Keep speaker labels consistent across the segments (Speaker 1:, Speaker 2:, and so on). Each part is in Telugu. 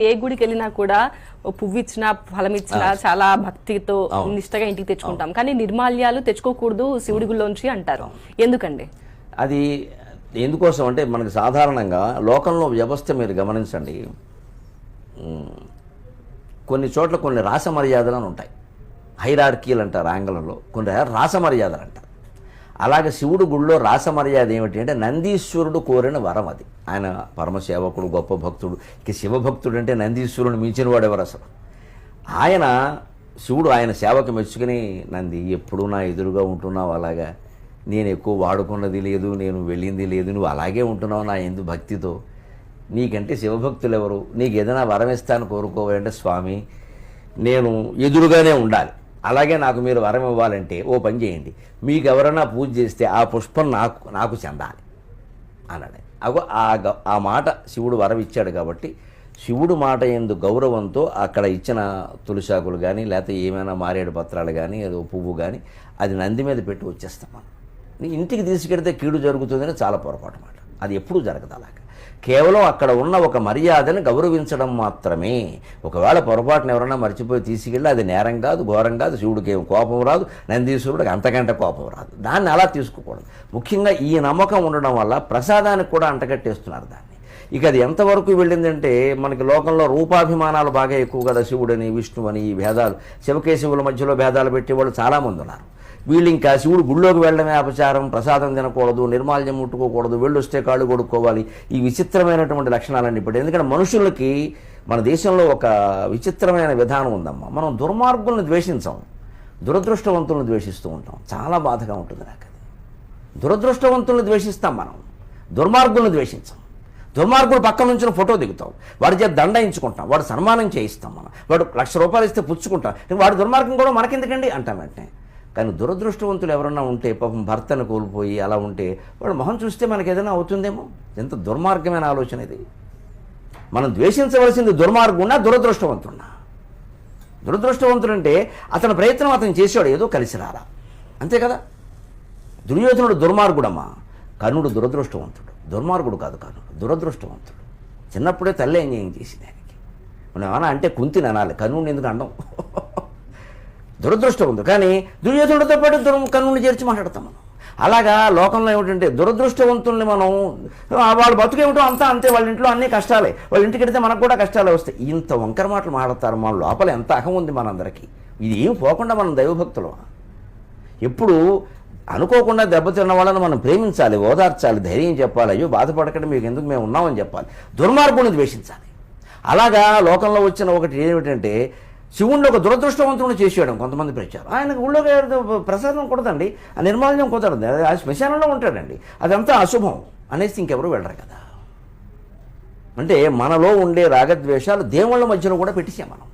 Speaker 1: ఏ గుడికి వెళ్ళినా కూడా పువ్వు ఇచ్చినా ఫలం ఇచ్చినా చాలా భక్తితో నిష్టగా ఇంటికి తెచ్చుకుంటాం. కానీ నిర్మాల్యాలు తెచ్చుకోకూడదు శివుడి గుళ్ళోంచి అంటారు. ఎందుకండి?
Speaker 2: అది ఎందుకోసం అంటే మనకు సాధారణంగా లోకంలో వ్యవస్థ మీరు గమనించండి. కొన్ని చోట్ల కొన్ని రాస మర్యాదలు ఉంటాయి. హైరార్కీలు అంటారు ఆంగ్లంలో. కొన్ని రాస మర్యాదలు అంటారు. అలాగే శివుడు గుడిలో రాస మర్యాద ఏమిటి అంటే నందీశ్వరుడు కోరిన వరం అది. ఆయన పరమసేవకుడు గొప్ప భక్తుడు. ఇక శివభక్తుడు అంటే నందీశ్వరుని మించిన వాడెవరు అసలు? ఆయన శివుడు ఆయన సేవకు మెచ్చుకుని నంది ఎప్పుడు నా ఎదురుగా ఉంటున్నావు అలాగా? నేను ఎక్కువ వాడుకున్నది లేదు నేను వెళ్ళింది లేదు నువ్వు అలాగే ఉంటున్నావు నా ఎందు భక్తితో. నీకంటే శివభక్తులు ఎవరు నీకు ఏదైనా వరం ఇస్తాను కోరుకోవాలంటే స్వామి నేను ఎదురుగానే ఉండాలి. అలాగే నాకు మీరు వరం ఇవ్వాలంటే ఓ పని చేయండి. మీకు ఎవరైనా పూజ చేస్తే ఆ పుష్పం నాకు నాకు చెందాలి అన్నాడు. అగో ఆ గ- ఆ మాట శివుడు వరం ఇచ్చాడు కాబట్టి శివుడు మాట ఎందు గౌరవంతో అక్కడ ఇచ్చిన తులసాకులు కానీ లేకపోతే ఏమైనా మారేడు పత్రాలు కానీ ఏదో పువ్వు కానీ అది నంది మీద పెట్టి వచ్చేస్తాం మనం. ఇంటికి తీసుకెడితే కీడు జరుగుతుందని చాలా పొరపాటు మాట. అది ఎప్పుడూ జరగదు అలాగా. కేవలం అక్కడ ఉన్న ఒక మర్యాదను గౌరవించడం మాత్రమే. ఒకవేళ పొరపాటున ఎవరైనా మర్చిపోయి తీసుకెళ్ళి అది నేరం కాదు ఘోరం కాదు శివుడికి ఏం కోపం రాదు నందీశ్వరుడికి అంతకంటే కోపం రాదు. దాన్ని అలా తీసుకోకూడదు. ముఖ్యంగా ఈ నమ్మకం ఉండడం వల్ల ప్రసాదానికి కూడా అంటగట్టేస్తున్నారు దాన్ని. ఇక అది ఎంతవరకు వెళ్ళిందంటే మనకి లోకంలో రూపాభిమానాలు బాగా ఎక్కువ కదా శివుడని విష్ణువని ఈ భేదాలు. శివకేశవుల మధ్యలో భేదాలు పెట్టేవాళ్ళు చాలామంది ఉన్నారు. వీళ్ళు ఇంకా శివుడు గుళ్ళోకి వెళ్ళడమే అపచారం ప్రసాదం తినకూడదు నిర్మాల్యం ముట్టుకోకూడదు వెళ్ళొస్తే కాళ్ళు కొడుక్కోవాలి. ఈ విచిత్రమైనటువంటి లక్షణాలన్నీ ఇప్పుడు ఎందుకంటే మనుషులకి మన దేశంలో ఒక విచిత్రమైన విధానం ఉందమ్మా. మనం దుర్మార్గులను ద్వేషించాం. దురదృష్టవంతులను ద్వేషిస్తూ ఉంటాం. చాలా బాధగా ఉంటుంది నాకు అది. దురదృష్టవంతులను ద్వేషిస్తాం మనం. దుర్మార్గులను ద్వేషించాం. దుర్మార్గుడు పక్క నుంచి ఫోటో దిగుతాం వాడి చేత దండయించుకుంటాం. వాడు సన్మానం చేయిస్తాం మనం. వాడు లక్ష రూపాయలు ఇస్తే పుచ్చుకుంటాం. వాడు దుర్మార్గం కూడా మనకెందుకండి? అంటాం వెంటనే. కానీ దురదృష్టవంతులు ఎవరన్నా ఉంటే పాపం భర్తను కోల్పోయి అలా ఉంటే వాడు మొహం చూస్తే మనకి ఏదైనా అవుతుందేమో? ఎంత దుర్మార్గమైన ఆలోచన ఇది. మనం ద్వేషించవలసింది దుర్మార్గున్నా దురదృష్టవంతున్నా. దురదృష్టవంతుడు అంటే అతని ప్రయత్నం అతను చేశాడు ఏదో కలిసి రారా అంతే కదా? దుర్యోధనుడు దుర్మార్గుడమ్మా. కర్ణుడు దురదృష్టవంతుడు. దుర్మార్గుడు కాదు కర్ణుడు దురదృష్టవంతుడు. చిన్నప్పుడే తల్లి ఏం చేసింది ఆయనకి. మనం ఏమన్నా అంటే కుంతిని అనాలి. కర్ణుడిని ఎందుకు అండం దురదృష్టం ఉంది. కానీ దుర్యోధనుడితో పాటు దుర్ కర్ణుడిని చేర్చి మాట్లాడతాం మనం. అలాగా లోకంలో ఏమిటంటే దురదృష్టవంతుల్ని మనం వాళ్ళు బతుకేమిటో అంతా అంతే. వాళ్ళ ఇంట్లో అన్ని కష్టాలే. వాళ్ళ ఇంటికి వెడితే మనకు కూడా కష్టాలే వస్తాయి. ఇంత వంకర మాటలు మాట్లాడతారు మన లోపల ఎంత అహం ఉంది మనందరికీ. ఇది ఏం పోకుండా మనం దైవభక్తులు ఎప్పుడు అనుకోకుండా దెబ్బతిన్న వాళ్ళని మనం ప్రేమించాలి ఓదార్చాలి ధైర్యం చెప్పాలి. అయ్యో బాధపడకండి మీకు ఎందుకు మేము ఉన్నామని చెప్పాలి. దుర్మార్గుని ద్వేషించాలి. అలాగా లోకంలో వచ్చిన ఒకటి ఏమిటంటే శివుణ్ణి ఒక దురదృష్టవంతుడు చేసేయడం కొంతమంది ప్రచారం. ఆయనకు ఊళ్ళో ప్రసాదం కుదరదండి ఆ నిర్మాల్యం కుదరదు ఆ శ్మశానంలో ఉంటాడండి. అదంతా అశుభం అనేసి ఇంకెవరు వెళ్ళరు కదా. అంటే మనలో ఉండే రాగద్వేషాలు దేవుళ్ళ మధ్యలో కూడా పెట్టేసాం మనం.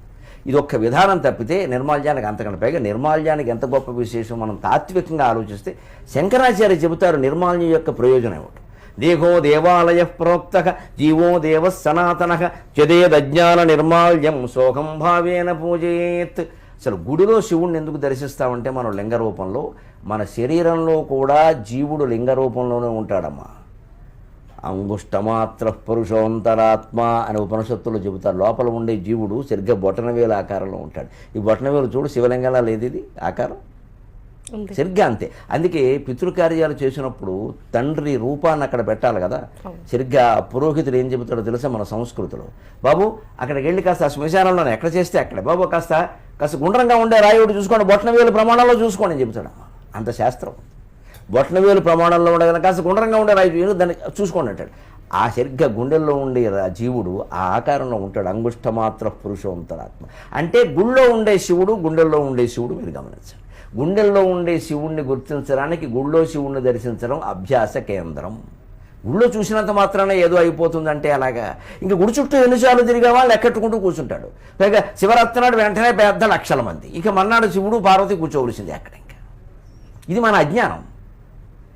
Speaker 2: ఇది ఒక్క విధానం తప్పితే నిర్మాల్యానికి అంతకంటే పైగా నిర్మాల్యానికి ఎంత గొప్ప విశేషం మనం తాత్వికంగా ఆలోచిస్తే శంకరాచార్య చెబుతారు నిర్మాల్యం యొక్క ప్రయోజనం ఏమిటి? దేహో దేవాలయ ప్రోక్త జీవో దేవ సనాతన చదేదజ్ఞాన నిర్మాల్యం సోహం భావేన పూజయేత్. అసలు గుడిలో శివుణ్ణి ఎందుకు దర్శిస్తామంటే మనం లింగ రూపంలో మన శరీరంలో కూడా జీవుడు లింగ రూపంలోనే ఉంటాడమ్మా. అంగుష్టమాత్ర పురుషోంతరాత్మ అని ఉపనిషత్తులు చెబుతారు. లోపల ఉండే జీవుడు సరిగ్గా బొటనవేలు ఆకారంలో ఉంటాడు. ఈ బొటనవేలు చూడు శివలింగంలా లేదు ఇది ఆకారం. సరిగ్గా అంతే. అందుకే పితృకార్యాలు చేసినప్పుడు తండ్రి రూపాన్ని అక్కడ పెట్టాలి కదా. సరిగ్గా పురోహితుడు ఏం చెబుతాడో తెలుసా మన సంస్కృతిలో? బాబు అక్కడికి వెళ్ళి కాస్త ఆ శ్మశానంలోనే ఎక్కడ చేస్తే అక్కడే. బాబు కాస్త కాస్త గుండ్రంగా ఉండే రాయుడు చూసుకోండి బొట్టనవేలు ప్రమాణంలో చూసుకోండి అని చెబుతాడు అంత శాస్త్రం. బొట్టనవేలు ప్రమాణంలో ఉండే కాస్త గుండ్రంగా ఉండే రాయుడు దాన్ని చూసుకోండి అంటాడు. ఆ సరిగ్గా గుండెల్లో ఉండే జీవుడు ఆ ఆకారంలో ఉంటాడు అంగుష్టమాత్ర పురుషోంతరాత్మ అంటే గుళ్ళో ఉండే శివుడు గుండెల్లో ఉండే శివుడు మీరు గమనించండి. గుండెల్లో ఉండే శివుణ్ణి గుర్తించడానికి గుళ్ళో శివుణ్ణి దర్శించడం అభ్యాస కేంద్రం. గుళ్ళో చూసినంత మాత్రాన ఏదో అయిపోతుందంటే అలాగా. ఇంకా గుడి చుట్టూ ఎన్నిసార్లు తిరిగావా లెక్కెట్టుకుంటూ కూర్చుంటాడు. పైగా శివరాత్రి నాడు వెంటనే పెద్ద లక్షల మంది. ఇక మన్నాడు శివుడు పార్వతి కూర్చోవలసింది అక్కడ ఇంకా. ఇది మన అజ్ఞానం.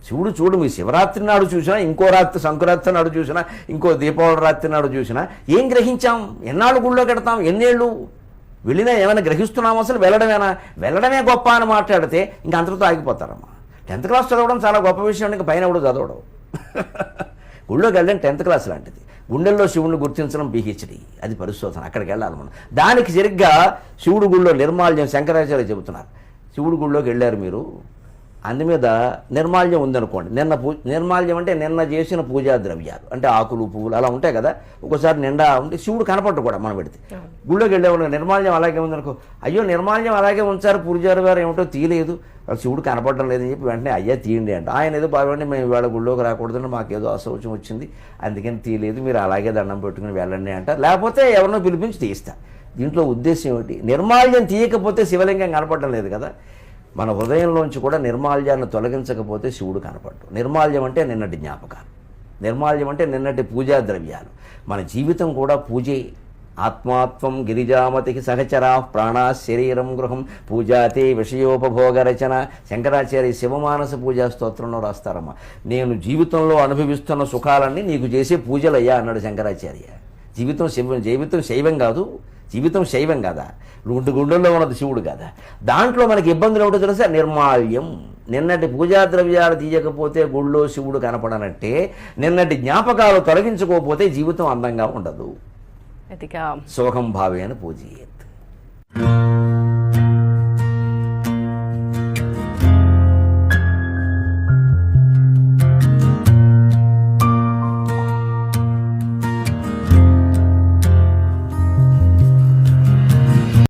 Speaker 2: శివుడు చూడు మీ శివరాత్రి నాడు చూసినా ఇంకో రాత్రి సంక్రాంతి నాడు చూసినా ఇంకో దీపావళి రాత్రి నాడు చూసినా ఏం గ్రహించాం? ఎన్నాళ్ళు గుళ్ళో కడతాం? ఎన్నేళ్ళు? వెళ్ళినా ఏమైనా గ్రహిస్తున్నామో అసలు వెళ్ళడమేనా? వెళ్ళడమే గొప్ప అని మాట్లాడితే ఇంక అంతటితో ఆగిపోతారమ్మా. టెన్త్ క్లాస్ చదవడం చాలా గొప్ప విషయం ఇంకా పైన కూడా చదవడం. గుళ్ళోకి వెళ్ళడం టెన్త్ క్లాస్ లాంటిది. గుండెల్లో శివుణ్ణి గుర్తించడం పిహెచ్డి అది పరిశోధన. అక్కడికి వెళ్ళాలి మనం. దానికి సరిగ్గా శివుడు గుళ్ళో నిర్మాల్యం శంకరాచార్య చెబుతున్నారు. శివుడు గుళ్ళోకి వెళ్ళారు మీరు? అందు మీద నిర్మాల్యం ఉందనుకోండి. నిన్న పూ నిర్మాల్యం అంటే నిన్న చేసిన పూజా ద్రవ్యాలు. అంటే ఆకులు పువ్వులు అలా ఉంటాయి కదా. ఒకసారి నిండా ఉంటే శివుడు కనపడ్డు కూడా మనం పెడితే. గుళ్ళోకి వెళ్ళేవాళ్ళు నిర్మాల్యం అలాగే ఉందనుకో. అయ్యో నిర్మాల్యం అలాగే ఉంచారు పూజారి గారు ఏమిటో తీయలేదు. శివుడు కనపడడం లేదని చెప్పి వెంటనే అయ్యా తీయండి అంట. ఆయన ఏదో బాగుండి మేము ఇవాళ గుళ్ళోకి రాకూడదని మాకేదో అసౌచం వచ్చింది. అందుకని తీయలేదు మీరు అలాగే దండం పెట్టుకుని వెళ్ళండి అంట. లేకపోతే ఎవరినో పిలిపించి తీస్తా. దీంట్లో ఉద్దేశం ఏమిటి? నిర్మాల్యం తీయకపోతే శివలింగం కనపడడం లేదు కదా. మన హృదయంలోంచి కూడా నిర్మాల్యాన్ని తొలగించకపోతే శివుడు కనపడ్డు. నిర్మాల్యం అంటే నిన్నటి జ్ఞాపకాలు. నిర్మాల్యం అంటే నిన్నటి పూజా ద్రవ్యాలు. మన జీవితం కూడా పూజే. ఆత్మాత్వం గిరిజామతికి సహచరా ప్రాణా శరీరం గృహం పూజాతే విషయోపభోగ రచన శంకరాచార్య శివమానస పూజా స్తోత్రంలో రాస్తారమ్మ. నేను జీవితంలో అనుభవిస్తున్న సుఖాలన్నీ నీకు చేసే పూజలయ్యా అన్నాడు శంకరాచార్య. జీవితం శివం జీవితం శైవం కాదు. జీవితం శైవం కదా. రెండు గుండెల్లో ఉన్నది శివుడు కదా. దాంట్లో మనకి ఇబ్బందులు ఏమిటో తెలుసా? నిర్మాల్యం. నిన్నటి పూజా ద్రవ్యాలు తీయకపోతే గుళ్ళో శివుడు కనపడనంటే నిన్నటి జ్ఞాపకాలు తొలగించుకోకపోతే జీవితం అందంగా ఉండదు. సోహం భావేన పూజయేత్